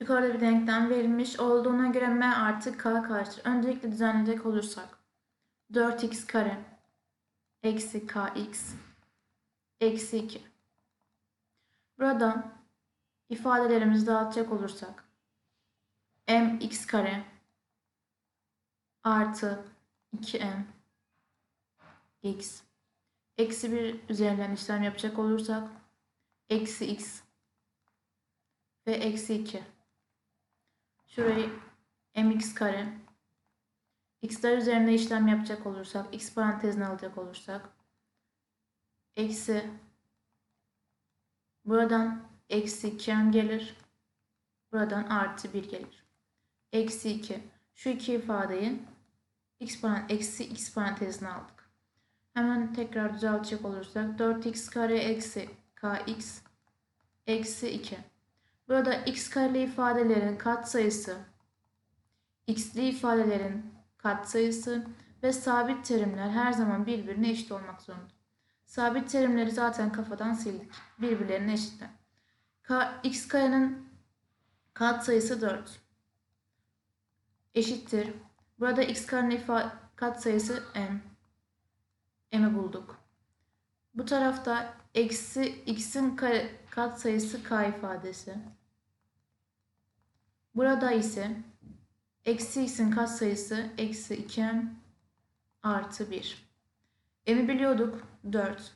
Yukarıda bir denklem verilmiş olduğuna göre m artı k kaçtır? Öncelikle düzenleyecek olursak 4x kare eksi kx eksi 2. Burada ifadelerimizi dağıtacak olursak mx kare artı 2m x eksi 1 üzerinden işlem yapacak olursak eksi x ve eksi 2. Şurayı mx kare x'ler üzerinde işlem yapacak olursak x parantezine alacak olursak eksi buradan eksi 2m gelir. Buradan artı 1 gelir. Eksi 2. Şu iki ifadeyi x parantez, eksi x parantezine aldık. Hemen tekrar düzeltecek olursak 4x kare eksi kx eksi 2. Burada x kareli ifadelerin katsayısı, x'li ifadelerin katsayısı ve sabit terimler her zaman birbirine eşit olmak zorunda. Sabit terimleri zaten kafadan sildik. Birbirlerine eşitler. X karenin katsayısı 4 eşittir. Burada x karenin katsayısı m. m'i bulduk. Bu tarafta eksi x'in kare katsayısı k ifadesi. Burada ise eksi x'in katsayısı eksi 2m artı 1. m'i biliyorduk 4.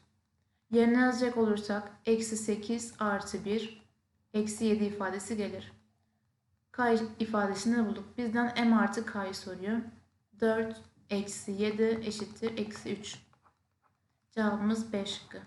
Yerine yazacak olursak eksi 8 artı 1 eksi 7 ifadesi gelir. K ifadesini bulduk. Bizden m artı k'yı soruyor. 4 eksi 7 eşittir eksi 3. Cevabımız B şıkkı.